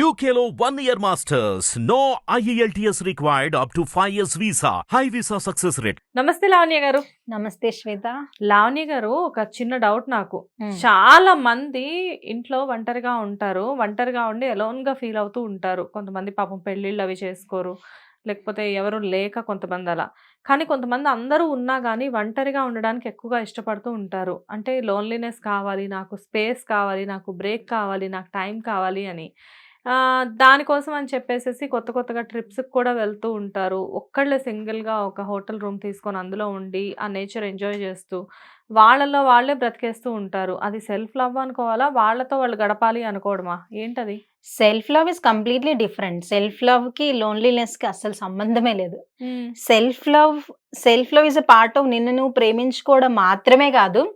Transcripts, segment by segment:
One year masters. No E IELTS required up to 5 years visa. High visa success rate. నమస్తే లావణ్య గారు. నమస్తే శ్వేత. లావణ్య గారు ఒక చిన్న డౌట్ నాకు. చాలా మంది ఇంట్లో ఒంటరిగా ఉంటారు. ఒంటరిగా ఉండి alone గా ఫీల్ అవుతూ ఉంటారు. కొంతమంది పాపం పెళ్ళిళ్ళు అవి చేసుకోరు. లేకపోతే ఎవరు లేక కొంతమంది అలా. కానీ కొంతమంది అందరూ ఉన్నా కానీ ఒంటరిగా ఉండడానికి ఎక్కువగా ఇష్టపడుతూ ఉంటారు. అంటే లోన్లీనెస్ కావాలి నాకు స్పేస్ కావాలి నాకు బ్రేక్ కావాలి నాకు టైం కావాలి అని. దానికోసం అని చెప్పేసేసి కొత్త కొత్తగా ట్రిప్స్కి కూడా వెళ్తూ ఉంటారు. ఒక్కళ్ళే సింగిల్గా ఒక హోటల్ రూమ్ తీసుకొని అందులో ఉండి ఆ నేచర్ ఎంజాయ్ చేస్తూ వాళ్ళలో వాళ్ళే బ్రతికేస్తూ ఉంటారు. అది సెల్ఫ్ లవ్ అనుకోవాలా? వాళ్ళతో వాళ్ళు గడపాలి అనుకోవడమా? ఏంటది? Self love is completely different. Self లవ్కి లోన్లీనెస్కి అసలు సంబంధమే లేదు. Self love self love is a part of నిన్ను నువ్వు ప్రేమించుకోవడం మాత్రమే కాదు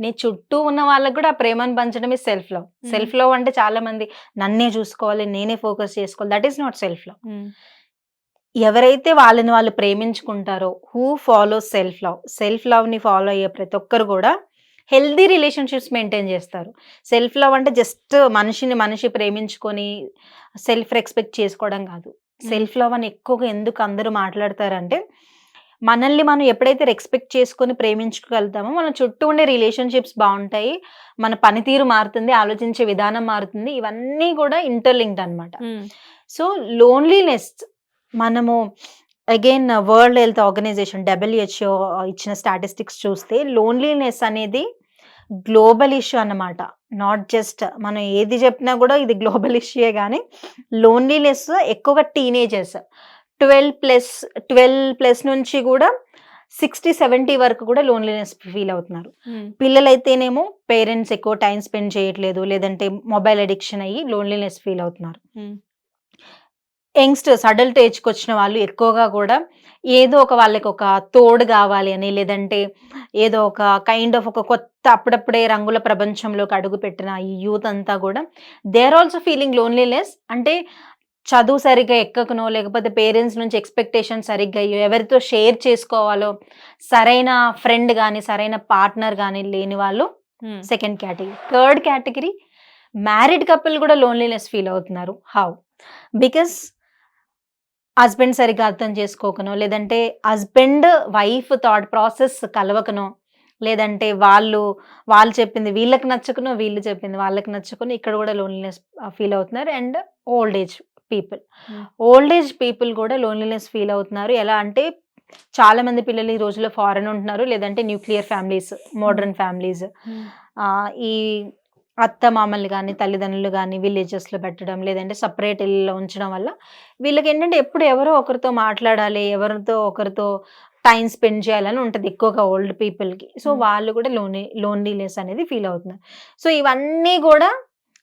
నీ చుట్టూ ఉన్న వాళ్ళకి కూడా ఆ ప్రేమను పంచడం is self love. Self love అంటే చాలా మంది నన్నే చూసుకోవాలి నేనే ఫోకస్ చేసుకోవాలి. That is not self love. ఎవరైతే వాళ్ళని వాళ్ళు ప్రేమించుకుంటారో who follow self love self లవ్ని ఫాలో అయ్యే ప్రతి ఒక్కరు కూడా హెల్దీ రిలేషన్షిప్స్ మెయింటైన్ చేస్తారు. సెల్ఫ్ లవ్ అంటే జస్ట్ మనిషిని మనిషి ప్రేమించుకొని సెల్ఫ్ రెస్పెక్ట్ చేసుకోవడం కాదు. సెల్ఫ్ లవ్ అని ఎక్కువగా ఎందుకు అందరూ మాట్లాడతారంటే మనల్ని మనం ఎప్పుడైతే రెస్పెక్ట్ చేసుకొని ప్రేమించుకోగలుగుతామో మన చుట్టూ ఉండే రిలేషన్షిప్స్ బాగుంటాయి మన పనితీరు మారుతుంది ఆలోచించే విధానం మారుతుంది ఇవన్నీ కూడా ఇంటర్లింక్డ్ అన్నమాట. సో లోన్లీనెస్ మనము again world health organization WHO ఇచ్చిన స్టాటిస్టిక్స్ చూస్తే లోన్లీనెస్ అనేది గ్లోబల్ ఇష్యూ అన్నమాట. నాట్ జస్ట్ మనం ఏది చెప్పినా కూడా ఇది గ్లోబల్ ఇష్యూయే కానీ లోన్లీనెస్ ఎక్కువగా teenagers twelve plus twelve plus నుంచి కూడా సిక్స్టీ సెవెంటీ వరకు కూడా లోన్లీనెస్ ఫీల్ అవుతున్నారు. పిల్లలైతేనేమో పేరెంట్స్ ఎక్కువ టైం స్పెండ్ చేయట్లేదు లేదంటే మొబైల్ అడిక్షన్ అయ్యి లోన్లీనెస్ ఫీల్ అవుతున్నారు. యంగ్స్టర్స్ అడల్ట్ ఏజ్కి వచ్చిన వాళ్ళు ఎక్కువగా కూడా ఏదో ఒక వాళ్ళకి ఒక తోడు కావాలి అని లేదంటే ఏదో ఒక కైండ్ ఆఫ్ ఒక కొత్త అప్పుడప్పుడే రంగుల ప్రపంచంలోకి అడుగు పెట్టిన ఈ యూత్ అంతా కూడా they are also feeling loneliness అంటే చదువు సరిగ్గా ఎక్కకనో లేకపోతే పేరెంట్స్ నుంచి ఎక్స్పెక్టేషన్ సరిగ్గా అయ్యో ఎవరితో షేర్ చేసుకోవాలో సరైన ఫ్రెండ్ కానీ సరైన పార్ట్నర్ కానీ లేని వాళ్ళు second category third category married couple కూడా లోన్లీనెస్ ఫీల్ అవుతున్నారు. హౌ బికాస్ హస్బెండ్ సరిగ్గా అర్థం చేసుకోకనో లేదంటే హస్బెండ్ వైఫ్ థాట్ ప్రాసెస్ కలవకనో లేదంటే వాళ్ళు వాళ్ళు చెప్పింది వీళ్ళకి నచ్చకనో వీళ్ళు చెప్పింది వాళ్ళకి నచ్చకనో ఇక్కడ కూడా లోన్లీనెస్ ఫీల్ అవుతున్నారు. And old age people. Old age people కూడా లోన్లీనెస్ ఫీల్ అవుతున్నారు. ఎలా అంటే చాలా మంది పిల్లలు ఈ రోజుల్లో ఫారెన్ ఉంటున్నారు లేదంటే న్యూక్లియర్ ఫ్యామిలీస్ మోడర్న్ ఫ్యామిలీస్ ఈ అత్త మామలు కానీ తల్లిదండ్రులు కానీ విలేజెస్లో పెట్టడం లేదంటే సపరేట్ ఇల్లులో ఉంచడం వల్ల వీళ్ళకి ఏంటంటే ఎప్పుడు ఎవరో ఒకరితో మాట్లాడాలి ఎవరితో ఒకరితో టైం స్పెండ్ చేయాలని ఉంటుంది ఎక్కువగా ఓల్డ్ పీపుల్కి సో Hmm. వాళ్ళు కూడా లోన్లీ లోన్లీనెస్ అనేది ఫీల్ అవుతున్నారు సో ఇవన్నీ కూడా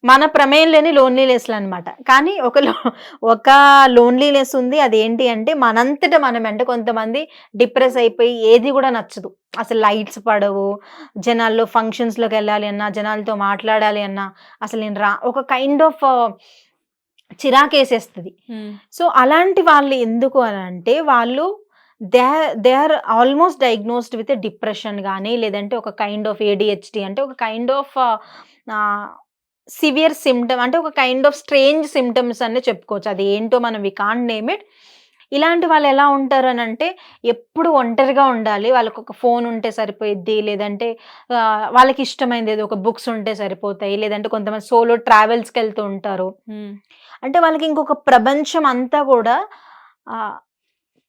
మన ప్రమేయం లేని లోన్లీనెస్లు అనమాట కానీ ఒక లో- ఒక లోన్లీనెస్ ఉంది. అదేంటి అంటే మనంతట మనం అంటే కొంతమంది డిప్రెస్ అయిపోయి ఏది కూడా నచ్చదు. అసలు లైట్స్ పడవు. జనాల్లో ఫంక్షన్స్లోకి వెళ్ళాలి అన్నా జనాలతో మాట్లాడాలి అన్నా అసలు నేను రా ఒక కైండ్ ఆఫ్ చిరాకేసేస్తుంది సో అలాంటి వాళ్ళు ఎందుకు అని అంటే వాళ్ళు they they are almost diagnosed with depression కానీ లేదంటే ఒక కైండ్ ఆఫ్ ఏడిహెచ్డి అంటే ఒక కైండ్ ఆఫ్ సివియర్ సిమ్టమ్ అంటే ఒక కైండ్ ఆఫ్ స్ట్రేంజ్ సిమ్టమ్స్ అనే చెప్పుకోవచ్చు. అది ఏంటో మనం వి కాంట్ నేమ్ ఇట్. ఇలాంటి వాళ్ళు ఎలా ఉంటారు అని అంటే ఎప్పుడు ఒంటరిగా ఉండాలి. వాళ్ళకి ఒక ఫోన్ ఉంటే సరిపోయిద్ది లేదంటే వాళ్ళకి ఇష్టమైనది ఏదో ఒక బుక్స్ ఉంటే సరిపోతాయి లేదంటే కొంతమంది సోలో ట్రావెల్స్కి వెళ్తూ ఉంటారు. అంటే వాళ్ళకి ఇంకొక ప్రపంచం అంతా కూడా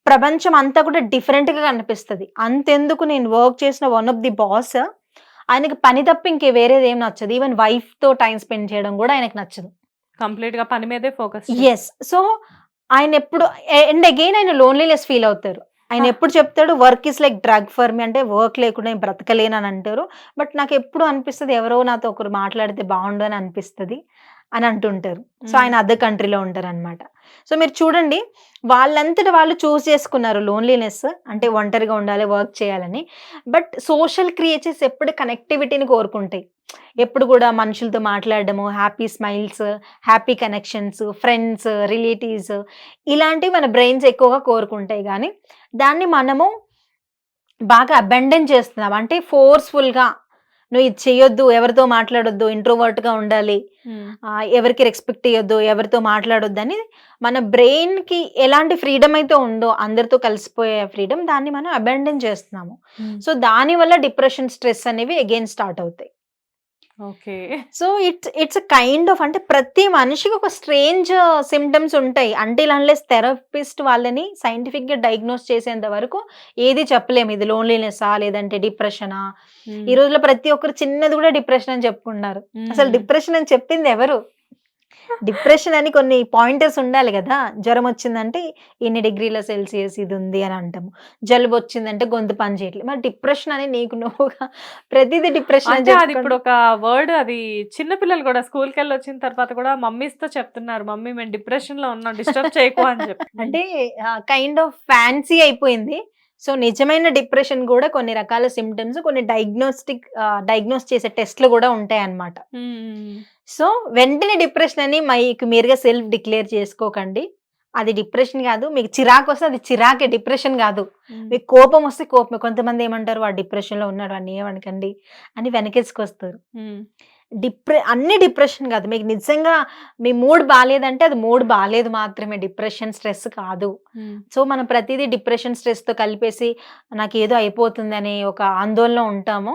ప్రపంచం అంతా కూడా డిఫరెంట్గా కనిపిస్తుంది. అంతెందుకు నేను వర్క్ చేసిన వన్ ఆఫ్ ది బాస్ ఆయనకి పని తప్ప ఇంకే వేరేది ఏం నచ్చదు. ఈవెన్ వైఫ్తో టైం స్పెండ్ చేయడం కూడా ఆయనకు నచ్చదు. కంప్లీట్గా పని మీదే ఫోకస్ ఎస్ సో ఆయన ఎప్పుడు అండ్ అగైన్ ఆయన లోన్లీనెస్ ఫీల్ అవుతారు. ఆయన Ah. ఎప్పుడు చెప్తాడు work is like drug for me అంటే వర్క్ లేకుండా నేను బ్రతకలేను అని అంటారు. బట్ నాకు ఎప్పుడు అనిపిస్తుంది ఎవరో నాతో ఒకరు మాట్లాడితే బాగుండు అని అనిపిస్తుంది. అని అంటుంటారు సో. ఆయన అదర్ కంట్రీలో ఉంటారు అనమాట సో మీరు చూడండి వాళ్ళంతట వాళ్ళు చూస్ చేసుకున్నారు లోన్లీనెస్ అంటే ఒంటరిగా ఉండాలి వర్క్ చేయాలని. బట్ సోషల్ క్రియేచర్స్ ఎప్పుడు కనెక్టివిటీని కోరుకుంటాయి. ఎప్పుడు కూడా మనుషులతో మాట్లాడడము happy smiles happy connections friends relatives ఇలాంటివి మన బ్రెయిన్స్ ఎక్కువగా కోరుకుంటాయి. కానీ దాన్ని మనము బాగా అబెండెన్ చేస్తున్నాం. అంటే ఫోర్స్ఫుల్గా నువ్వు ఇది చెయ్యొద్దు ఎవరితో మాట్లాడొద్దు ఇంట్రోవర్ట్గా ఉండాలి. ఎవరికి రెస్పెక్ట్ ఇవ్వద్దు ఎవరితో మాట్లాడొద్దు అని మన బ్రెయిన్కి ఎలాంటి ఫ్రీడమ్ అయితే ఉందో అందరితో కలిసిపోయే ఫ్రీడమ్ దాన్ని మనం అబాండన్ చేస్తున్నాము. సో దాని వల్ల డిప్రెషన్ స్ట్రెస్ అనేవి అగైన్ స్టార్ట్ అవుతాయి. Okay. So it's it's kind of అంటే ప్రతి మనిషికి ఒక స్ట్రేంజ్ సిమ్టమ్స్ ఉంటాయి. అంటే అన్లెస్ థెరపిస్ట్ వాళ్ళని సైంటిఫిక్గా డయాగ్నోస్ చేసేంత వరకు ఏది చెప్పలేము. ఇది లోన్లీనెస్సా? లేదంటే డిప్రెషనా? ఈ రోజులో ప్రతి ఒక్కరు చిన్నది కూడా డిప్రెషన్ అని చెప్పుకున్నారు అసలు డిప్రెషన్ అని చెప్పింది ఎవరు? డిప్రెషన్ అని కొన్ని పాయింటర్స్ ఉండాలి కదా. జ్వరం వచ్చిందంటే ఇన్ని డిగ్రీల సెల్సియస్ ఇది ఉంది అని అంటాము. జలుబు వచ్చిందంటే గొంతు పని చేయట్లేదు మరి డిప్రెషన్ అని నీకు నువ్వుగా ప్రతిదీ డిప్రెషన్ అంటే అది ఇప్పుడు ఒక వర్డ్ అది చిన్న పిల్లలు కూడా స్కూల్కి వెళ్ళి వచ్చిన తర్వాత కూడా మమ్మీస్తో చెప్తున్నారు. మమ్మీ మేము డిప్రెషన్లో ఉన్నాం డిస్టర్బ్ చేయకు అని చెప్పి. అంటే కైండ్ ఆఫ్ ఫ్యాన్సీ అయిపోయింది. సో నిజమైన డిప్రెషన్ కూడా కొన్ని రకాల సిమ్టమ్స్ కొన్ని డయాగ్నోస్టిక్ డయాగ్నోస్ చేసే టెస్ట్లు కూడా ఉంటాయి అన్నమాట. సో వెంటనే డిప్రెషన్ అని మీకు మీరుగా సెల్ఫ్ డిక్లేర్ చేసుకోకండి. అది డిప్రెషన్ కాదు మీకు చిరాకు వస్తే అది చిరాకే డిప్రెషన్ కాదు. మీకు కోపం వస్తే కోపమే. కొంతమంది ఏమంటారు వాడు డిప్రెషన్లో ఉన్నాడు అని ఏమనకండి అని వెనకేసుకొస్తారు. డిప్రె అన్ని డిప్రెషన్ కాదు. మీకు నిజంగా మీ మూడ్ బాగాలేదంటే అది మూడ్ బాగాలేదు మాత్రమే. డిప్రెషన్ స్ట్రెస్ కాదు. సో మనం ప్రతిదీ డిప్రెషన్ స్ట్రెస్తో కలిపేసి నాకు ఏదో అయిపోతుందని ఒక ఆందోళన ఉంటాము.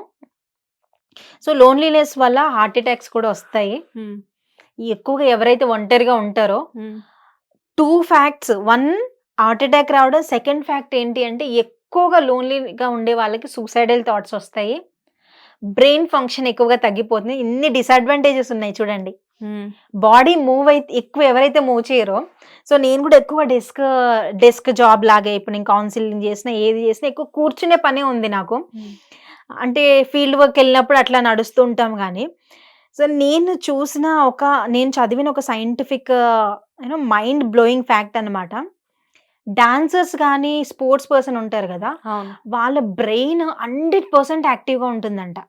సో లోన్లీనెస్ వల్ల హార్ట్ అటాక్స్ కూడా వస్తాయి. ఎక్కువగా ఎవరైతే ఒంటరిగా ఉంటారో. Two facts. One heart attack రావడం. సెకండ్ ఫ్యాక్ట్ ఏంటి అంటే ఎక్కువగా లోన్లీగా ఉండే వాళ్ళకి సూసైడల్ థాట్స్ వస్తాయి. బ్రెయిన్ ఫంక్షన్ ఎక్కువగా తగ్గిపోతుంది. ఇన్ని డిసడ్వాంటేజెస్ ఉన్నాయి చూడండి. బాడీ మూవ్ అయితే ఎక్కువ ఎవరైతే మూవ్ చేయరో సో నేను కూడా ఎక్కువ డెస్క్ డెస్క్ జాబ్ లాగా ఇప్పుడు నేను కౌన్సిలింగ్ చేసినా ఏది చేసినా ఎక్కువ కూర్చునే పనే ఉంది నాకు. అంటే ఫీల్డ్ వర్క్ వెళ్ళినప్పుడు అట్లా నడుస్తూ ఉంటాం కానీ సో నేను చూసిన ఒక నేను చదివిన ఒక scientific you know mind blowing fact అనమాట డాన్సర్స్ కానీ స్పోర్ట్స్ పర్సన్ ఉంటారు కదా వాళ్ళ బ్రెయిన్ హండ్రెడ్ పర్సెంట్ యాక్టివ్గా ఉంటుందంట.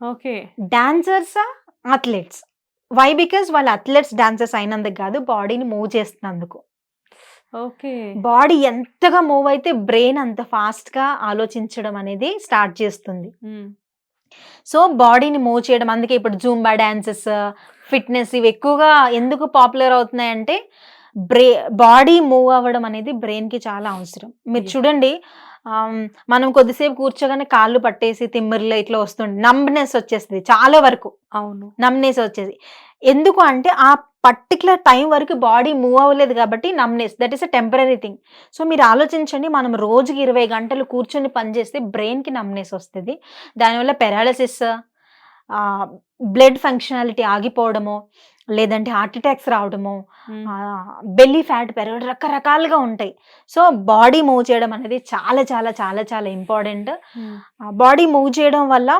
Okay. Dancers athletes? Why? Because వాళ్ళ అథ్లెట్స్ డాన్సర్స్ అయినందుకు కాదు బాడీని మూవ్ చేస్తున్నందుకు. బాడీ ఎంతగా మూవ్ అయితే బ్రెయిన్ అంత fast గా ఆలోచించడం అనేది స్టార్ట్ చేస్తుంది. సో బాడీని మూవ్ చేయడం అందుకే ఇప్పుడు జూంబా డాన్సెస్ ఫిట్నెస్ ఇవి ఎక్కువగా ఎందుకు పాపులర్ అవుతున్నాయంటే బ్రే బాడీ మూవ్ అవ్వడం అనేది brain కి చాలా అవసరం. మీరు. చూడండి మనం కొద్దిసేపు కూర్చోగానే కాళ్ళు పట్టేసి తిమ్మిరిలో ఇట్లా వస్తుంది నంబ్నెస్ వచ్చేస్తుంది చాలా వరకు. అవును. నమ్నెస్ వచ్చేది ఎందుకు అంటే ఆ పర్టికులర్ టైం వరకు బాడీ మూవ్ అవ్వలేదు కాబట్టి numbness that is a temporary thing so మీరు ఆలోచించండి మనం రోజుకి ఇరవై గంటలు కూర్చొని పనిచేస్తే బ్రెయిన్కి నమ్నెస్ వస్తుంది దానివల్ల పెరాలసిస్ బ్లడ్ ఫంక్షనాలిటీ ఆగిపోవడము లేదంటే హార్ట్ అటాక్స్ రావడము. బెల్లీ ఫ్యాట్ పెరగడం రకరకాలుగా ఉంటాయి సో బాడీ మూవ్ చేయడం అనేది చాలా చాలా చాలా చాలా ఇంపార్టెంట్. బాడీ మూవ్ చేయడం వల్ల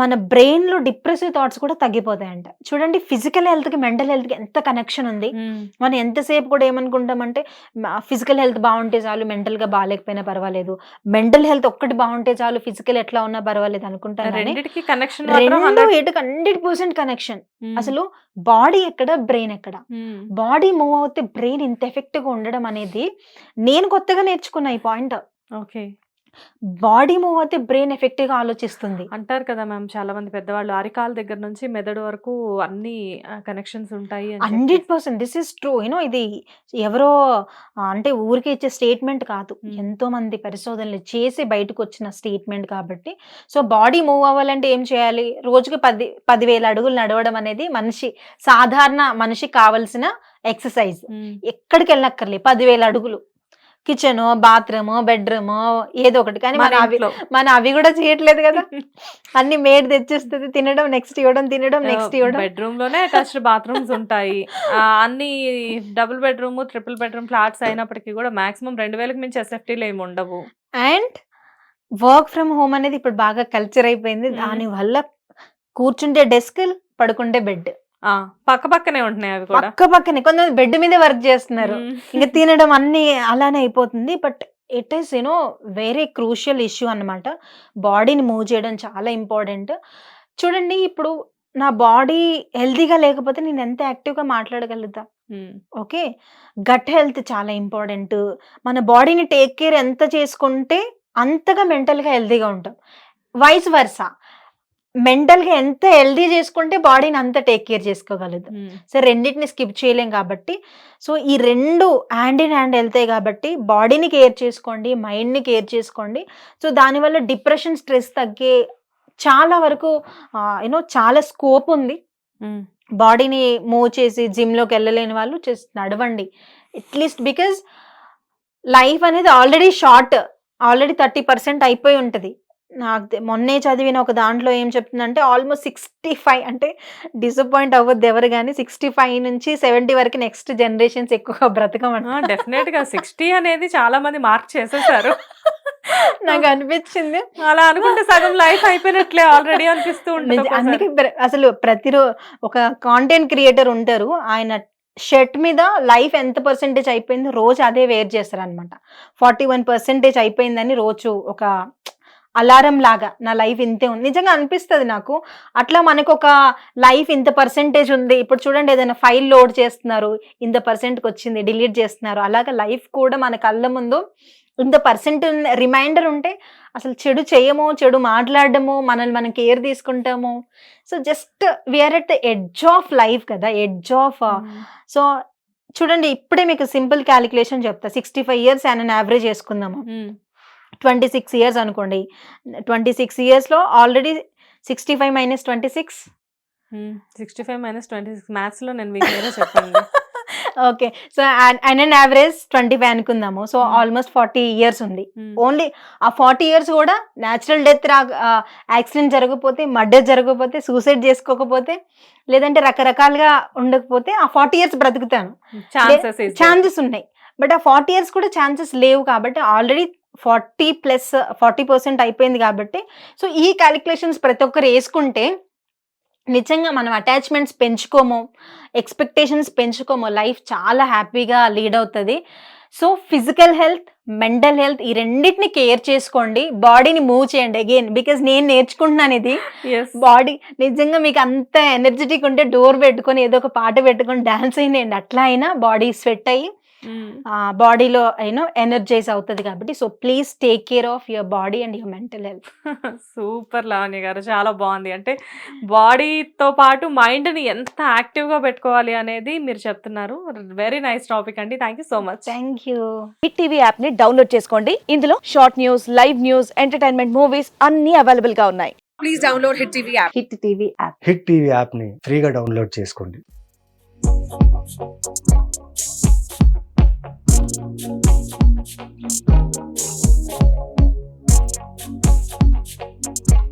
మన బ్రెయిన్లో డిప్రెసివ్ థాట్స్ కూడా తగ్గిపోతాయంట. చూడండి ఫిజికల్ హెల్త్కి మెంటల్ హెల్త్కి ఎంత కనెక్షన్ ఉంది. మనం ఎంతసేపు కూడా ఏమనుకుంటామంటే ఫిజికల్ హెల్త్ బాగుంటే చాలు మెంటల్గా బాగాలేకపోయినా పర్వాలేదు. మెంటల్ హెల్త్ ఒక్కటి బాగుంటే చాలు ఫిజికల్ ఎట్లా ఉన్నా పర్వాలేదు అనుకుంటాం కానీ రెండిటికి కనెక్షన్ రెండు ఎటుకు హండ్రెడ్ పర్సెంట్ కనెక్షన్. అసలు బాడీ ఎక్కడ బ్రెయిన్ ఎక్కడ? బాడీ మూవ్ అవుతే బ్రెయిన్ ఇంత ఎఫెక్ట్గా ఉండడం అనేది నేను కొత్తగా నేర్చుకున్న ఈ పాయింట్. ఓకే. బాడీ మూవ్ అయితే బ్రెయిన్ ఎఫెక్టివ్గా ఆలోచిస్తుంది. అంటారు కదా మ్యామ్ చాలా మంది పెద్దవాళ్ళు అరికాల దగ్గర నుంచి మెదడు వరకు అన్ని కనెక్షన్స్ ఉంటాయి hundred. Percent this is true. You know ఇది ఎవరో అంటే ఊరికే ఇచ్చే స్టేట్మెంట్ కాదు. ఎంతో మంది పరిశోధనలు చేసి బయటకు వచ్చిన స్టేట్మెంట్ కాబట్టి. సో బాడీ మూవ్ అవ్వాలంటే ఏం చేయాలి? రోజుకి పది పదివేల అడుగులు నడవడం అనేది మనిషి సాధారణ మనిషికి కావలసిన ఎక్సర్సైజ్. ఎక్కడికి వెళ్ళక్కర్లే పదివేల అడుగులు. కిచెన్ బాత్రూమ్ బెడ్రూమ్ ఏదో ఒకటి. కానీ మన అవి. మన అవి కూడా చేయట్లేదు కదా. అన్ని మేడ్ తెచ్చిస్తుంది తినడం నెక్స్ట్ ఇవ్వడం తినడం నెక్స్ట్ ఇవ్వడం. బెడ్రూమ్లోనే అటాచ్డ్ బాత్రూమ్స్ ఉంటాయి అన్ని double bedroom triple bedroom flats అయినప్పటికీ కూడా మాక్సిమం రెండు వేలకు మించి ఎస్ఎఫ్టీలు ఏమి ఉండవు. అండ్ వర్క్ ఫ్రమ్ హోమ్ అనేది ఇప్పుడు బాగా కల్చర్ అయిపోయింది. దాని వల్ల కూర్చుంటే డెస్క్ పడుకుంటే బెడ్ పక్క పక్కనే ఉంటున్నాయి అవి కూడా. పక్క పక్కనే. కొంతమంది బెడ్ మీద వర్క్ చేస్తున్నారు. ఇంకా తినడం అన్ని అలానే అయిపోతుంది. But it is you know very crucial issue అన్నమాట. బాడీని మూవ్ చేయడం చాలా ఇంపార్టెంట్. చూడండి ఇప్పుడు నా బాడీ హెల్తీగా లేకపోతే నేను ఎంత యాక్టివ్గా మాట్లాడగలుగుతా. ఓకే? గట్ హెల్త్ చాలా ఇంపార్టెంట్. మన బాడీని టేక్ కేర్ ఎంత చేసుకుంటే అంతగా మెంటల్గా హెల్తీగా ఉంటాం. Vice versa? మెంటల్గా ఎంత హెల్దీ చేసుకుంటే బాడీని అంత టేక్ కేర్ చేసుకోగలదు. సో రెండింటిని స్కిప్ చేయలేం కాబట్టి. సో ఈ రెండు హ్యాండ్ ఇన్ హ్యాండ్ వెళ్తాయి కాబట్టి బాడీని కేర్ చేసుకోండి మైండ్ని కేర్ చేసుకోండి. సో దానివల్ల డిప్రెషన్ స్ట్రెస్ తగ్గే చాలా వరకు యూనో చాలా స్కోప్ ఉంది. బాడీని మూవ్ చేసి జిమ్లోకి వెళ్ళలేని వాళ్ళు జస్ట్ నడవండి. అట్లీస్ట్ బికాజ్ లైఫ్ అనేది already short already thirty percent అయిపోయి ఉంటుంది. నాకు మొన్నే చదివిన ఒక దాంట్లో ఏం చెప్తుందంటే ఆల్మోస్ట్ సిక్స్టీ ఫైవ్ అంటే డిసప్పాయింట్ అవ్వద్దు ఎవరు కానీ సిక్స్టీ ఫైవ్ నుంచి సెవెంటీ వరకు నెక్స్ట్ జనరేషన్స్ ఎక్కువగా బ్రతకమంట. డెఫినెట్గా సిక్స్టీ అనేది చాలా మంది మార్క్ చేసేసారు. నాకు అనిపించింది. అలా అనుకుంటే సగం లైఫ్ అయిపోయినట్లే ఆల్రెడీ అనిపిస్తూ ఉంటుంది. అందుకే అసలు ప్రతిరో ఒక కాంటెంట్ క్రియేటర్ ఉంటారు ఆయన షర్ట్ మీద లైఫ్ ఎంత పర్సెంటేజ్ అయిపోయిందో రోజు అదే వేర్ చేస్తారు అనమాట ఫార్టీ వన్ పర్సెంటేజ్ అయిపోయిందని రోజు ఒక అలారం లాగా నా లైఫ్ ఇంతే ఉంది. నిజంగా అనిపిస్తుంది నాకు. అట్లా మనకు ఒక లైఫ్ ఇంత పర్సెంటేజ్ ఉంది. ఇప్పుడు చూడండి ఏదైనా ఫైల్ లోడ్ చేస్తున్నారు ఇంత పర్సెంట్కి వచ్చింది డిలీట్ చేస్తున్నారు అలాగే లైఫ్ కూడా మన కళ్ళ ముందు ఇంత పర్సెంట్ రిమైండర్ ఉంటే అసలు చెడు చేయము చెడు మాట్లాడము మనల్ని మనం కేర్ తీసుకుంటాము. So just we're at the edge of life కదా ఎడ్జ్ ఆఫ్ సో చూడండి ఇప్పుడే మీకు సింపుల్ క్యాలిక్యులేషన్ చెప్తా. సిక్స్టీ ఫైవ్ ఇయర్స్ అని యావరేజ్ చేసుకుందాము మ్మ్. ట్వంటీ సిక్స్ ఇయర్స్ అనుకోండి. ట్వంటీ సిక్స్ ఇయర్స్లో already sixty five minus twenty six. Sixty five minus twenty six. మ్యాథ్స్లో నేను మీకు చెప్పండి okay so and and average twenty five అనుకుందాము. సో. ఆల్మోస్ట్ ఫార్టీ ఇయర్స్ ఉంది. ఓన్లీ ఆ ఫార్టీ ఇయర్స్ కూడా న్యాచురల్ డెత్ రా యాక్సిడెంట్ జరగకపోతే మర్డర్ జరగకపోతే సూసైడ్ చేసుకోకపోతే లేదంటే రకరకాలుగా ఉండకపోతే ఆ ఫార్టీ ఇయర్స్ బ్రతుకుతాను. ఛాన్సెస్. ఛాన్సెస్ ఉన్నాయి. బట్ ఆ ఫార్టీ ఇయర్స్ కూడా ఛాన్సెస్ లేవు కాబట్టి already forty plus forty percent అయిపోయింది కాబట్టి సో ఈ క్యాలిక్యులేషన్స్ ప్రతి ఒక్కరు వేసుకుంటే నిజంగా మనం అటాచ్మెంట్స్ పెంచుకోము ఎక్స్పెక్టేషన్స్ పెంచుకోము లైఫ్ చాలా హ్యాపీగా లీడ్ అవుతుంది so physical health mental health ఈ రెండింటిని కేర్ చేసుకోండి బాడీని మూవ్ చేయండి అగైన్ బికాజ్ నేను నేర్చుకుంటున్నాను ఇది. బాడీ నిజంగా మీకు అంత ఎనర్జెటిక్ ఉంటే డోర్ పెట్టుకొని ఏదో ఒక పాట పెట్టుకొని డాన్స్ అయినండి అట్లా అయినా బాడీ స్వెట్ అయ్యి. బాడీలో యూనో ఎనర్జైజ్ అవుతుంది కాబట్టి. So please take care of your body and your mental health super Lavanya garu చాలా బాగుంది. అంటే బాడీతో పాటు మైండ్ని ఎంత యాక్టివ్గా పెట్టుకోవాలి అనేది మీరు చెప్తున్నారు. వెరీ నైస్ టాపిక్ అండి. Thank you so much thank you hit TV యాప్ని డౌన్లోడ్ చేసుకోండి. ఇందులో short news live news entertainment movies అన్ని అవైలబుల్గా ఉన్నాయి hit TV app hit TV యాప్ని ఫ్రీగా డౌన్లోడ్ చేసుకోండి. Thank you.